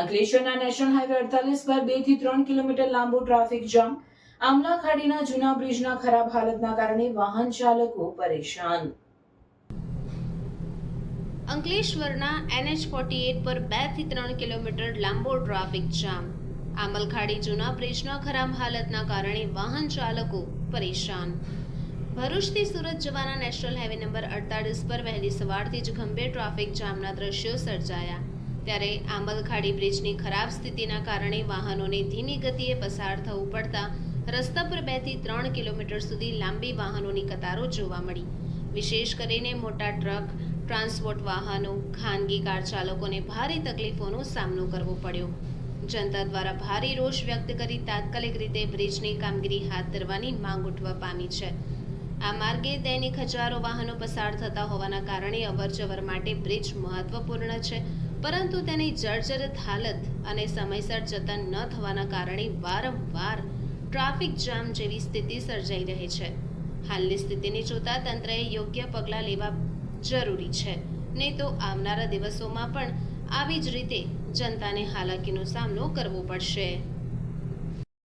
અંકલેશ્વરના national highway અડતાલીસ પર બેથી ત્રણ કિલોમીટર લાંબુ ટ્રાફિક જામ. આમલા ખાડીના જૂના બ્રિજના ખરાબ હાલતના કારણે વાહન ચાલકો પરેશાન. અંકલેશ્વરના એનએચ ફોર્ટી એટ પર બેથી ત્રણ કિલોમીટર લાંબો ટ્રાફિક જામ. આમલખાડી જૂના બ્રિજના ખરાબ હાલતના કારણે વાહન ચાલકો પરેશાન. ભરૂચથી સુરત જવાના નેશનલ હાઈવે નંબર અડતાલીસ પર વહેલી સવારથી જ ગંભીર ટ્રાફિક જામના દ્રશ્યો સર્જાયા. ત્યારે આંબલખાડી બ્રિજની ખરાબ સ્થિતિના કારણે વાહનોને ધીમી ગતિએ પસાર થવું પડતા રસ્તા પર બેથી ત્રણ કિલોમીટર સુધી લાંબી વાહનોની કતારો જોવા મળી. વિશેષ કરીને મોટા ટ્રક, ટ્રાન્સપોર્ટ વાહનો, ખાનગી કાર ચાલકોને ભારે તકલીફોનો સામનો કરવો પડ્યો. જનતા દ્વારા ભારે રોષ વ્યક્ત કરી તાત્કાલિક રીતે બ્રિજની કામગીરી હાથ ધરવાની માંગ ઉઠવા પામી છે. આ માર્ગે દૈનિક હજારો વાહનો પસાર થતા હોવાના કારણે અવરજવર માટે બ્રિજ મહત્વપૂર્ણ છે. પરંતુ તેની જર્જરિત હાલત અને સમયસર જતન ન થવાના કારણે વારંવાર ટ્રાફિક જામ જેવી સ્થિતિ સર્જાઈ રહી છે. હાલની સ્થિતિને જોતા તંત્રએ યોગ્ય પગલાં લેવા જરૂરી છે. નહીં તો આવનારા દિવસોમાં પણ આવી જ રીતે જનતાને હાલાકીનો સામનો કરવો પડશે.